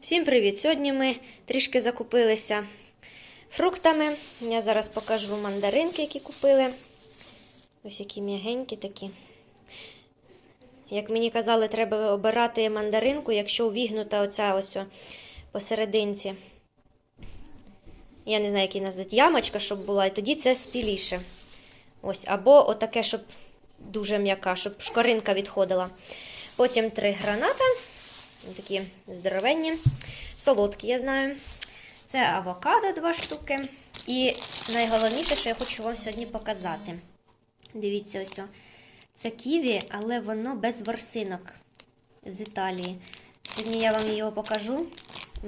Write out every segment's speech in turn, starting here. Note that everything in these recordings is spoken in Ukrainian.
Всім привіт! Сьогодні ми трішки закупилися фруктами. Я зараз покажу мандаринки, які купили. Ось які м'ягенькі такі. Як мені казали, треба обирати мандаринку, якщо увігнута оця ось посерединці. Я не знаю, як її назвати, ямочка, щоб була, і тоді це спіліше. Ось, або отаке, щоб дуже м'яка, щоб шкоринка відходила. Потім три граната. Такі здоровенні, солодкі, я знаю. Це авокадо два штуки. І найголовніше, що я хочу вам сьогодні показати. Дивіться, ось. Це ківі, але воно без ворсинок з Італії. Сьогодні я вам його покажу.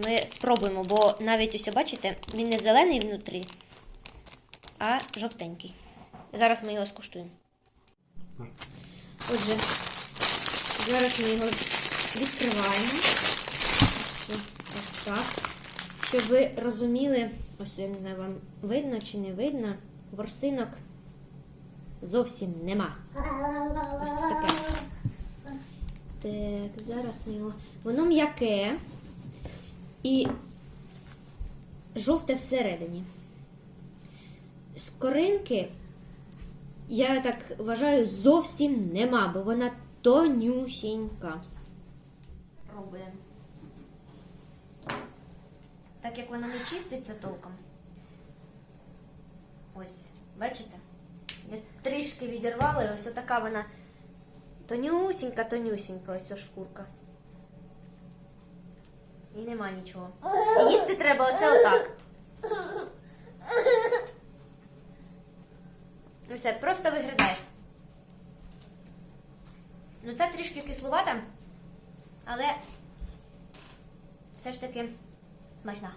Ми спробуємо, бо навіть ось, бачите, він не зелений внутрі, а жовтенький. Зараз ми його скуштуємо. Отже, зараз ми його відкриваємо. Ось так. Щоб ви розуміли, ось я не знаю, вам видно чи не видно, ворсинок зовсім нема. Ось таке. Так, зараз ми його. Воно м'яке і жовте всередині. Скоринки, я так вважаю, зовсім нема, бо вона тонюсінька. Пробуємо. Так як вона не чиститься толком. Ось, бачите? Я трішки відірвала, і ось отака вона тонюсінька, тонюсінька, ось ось шкурка. І нема нічого. І їсти треба оце отак. І все, просто вигризаєш. Ну це трішки кисловата, але все ж таки смачна.